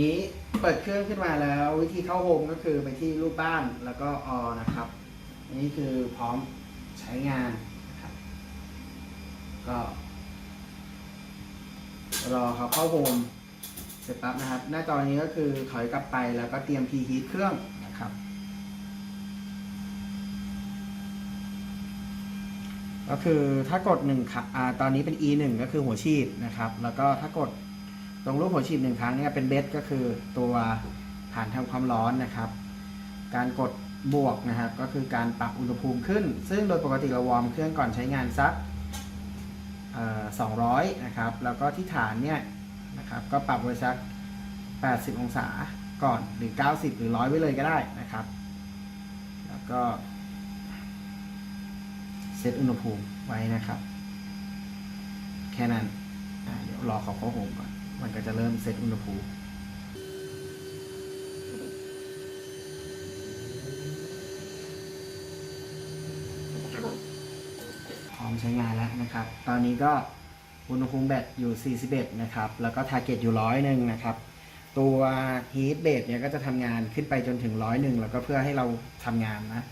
นี้เปิดเครื่องขึ้นมาแล้ววิธีเข้าโฮมก็คือไปที่รูปบ้านแล้วก็ออนะครับอันนี้คือพร้อมใช้งานนะครับ ก็รอเขาเข้าโฮมเสร็จปั๊บนะครับ หน้าจอนี้ก็คือถอยกลับไปแล้วก็เตรียมพีฮีทเครื่องนะครับ ก็คือถ้ากดหนึ่งครั้งอ่าตอนนี้เป็น e 1ก็คือหัวฉีดนะครับ แล้วก็ถ้ากด ตรงรูปหัวฉีดหนึ่งครั้งเนี่ยเป็นเบสก็คือตัวฐานทำความร้อนนะครับ การกดบวกนะครับ ก็คือการปรับอุณหภูมิขึ้น ซึ่งโดยปกติเราวอร์มเครื่องก่อนใช้งานสักสองร้อยนะครับ แล้วก็ที่ฐานเนี่ยนะครับ ก็ปรับไว้สัก 80 องศาก่อนหรือ 90 หรือ 100 ไว้เลยก็ได้นะครับ แล้วก็เซตอุณหภูมิไว้นะครับ แค่นั้น เดี๋ยวรอเขาเข้าโฮมก่อน มันก็จะเริ่มเซตอุณหภูมิพร้อมใช้งานแล้วนะครับ ตอนนี้ก็อุณหภูมิแบตอยู่ 41 นะครับ แล้วก็ target อยู่ร้อยหนึ่งนะครับ ตัว heat base เนี่ยก็จะทำงานขึ้นไปจนถึงร้อยหนึ่งแล้วก็เพื่อให้เราทำงานนะ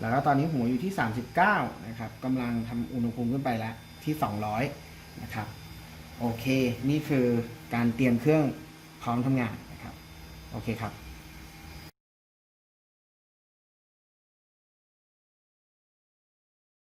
แล้วก็ตอนนี้หัวอยู่ที่ 39 นะครับกำลังทำอุณหภูมิขึ้นไปแล้วที่ 200 นะครับ โอเค นี่คือการเตรียมเครื่องพร้อมทำงานนะครับ โอเคครับ